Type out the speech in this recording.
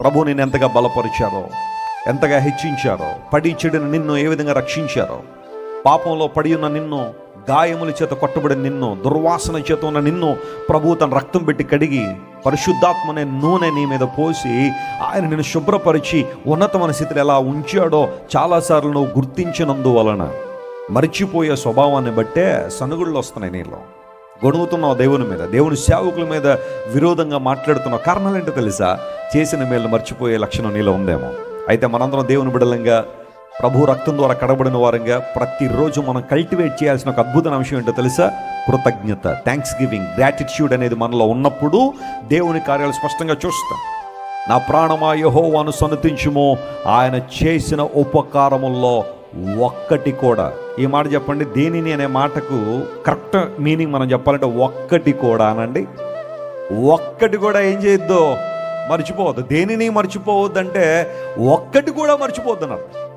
ప్రభు నేను ఎంతగా బలపరిచారో ఎంతగా హెచ్చించారో పడి చెడిన నిన్ను ఏ విధంగా రక్షించారో పాపంలో పడి ఉన్న నిన్ను గాయముల చేత కొట్టబడిన నిన్ను దుర్వాసన చేత ఉన్న నిన్ను ప్రభు తన రక్తం పెట్టి కడిగి పరిశుద్ధాత్మనే నూనె నీ మీద పోసి ఆయన నిన్ను శుభ్రపరిచి ఉన్నతమైన స్థితిలో ఎలా ఉంచాడో చాలాసార్లు నువ్వు గుర్తించినందువలన మరిచిపోయే స్వభావాన్ని బట్టే సనుగుళ్ళు వస్తున్నాయి నీలో. గొడుగుతున్నావు దేవుని మీద దేవుని సేవకుల మీద విరోధంగా మాట్లాడుతున్నావు. కారణాలు ఏంటో తెలుసా? చేసిన మేలు మర్చిపోయే లక్షణం నీలో ఉందేమో. అయితే మనందరం దేవుని బిడలంగా ప్రభు రక్తం ద్వారా కడబడిన వారంగా ప్రతిరోజు మనం కల్టివేట్ చేయాల్సిన ఒక అద్భుతమైన అంశం ఏంటో తెలుసా? కృతజ్ఞత థ్యాంక్స్ గివింగ్ గ్రాటిట్యూడ్ అనేది మనలో ఉన్నప్పుడు దేవుని కార్యాలు స్పష్టంగా చూస్తాం. నా ప్రాణమా యహోవాను సన్నతించుము. ఆయన చేసిన ఉపకారముల్లో ఒక్కటి కూడా. ఈ మాట చెప్పండి దేనిని అనే మాటకు కరెక్ట్ మీనింగ్ మనం చెప్పాలంటే ఒక్కటి కూడా అనండి. ఒక్కటి కూడా ఏం చేయొద్దు? మర్చిపోవద్దు. దేనిని మర్చిపోవద్దంటే ఒక్కటి కూడా మర్చిపోవద్దు అన్నారు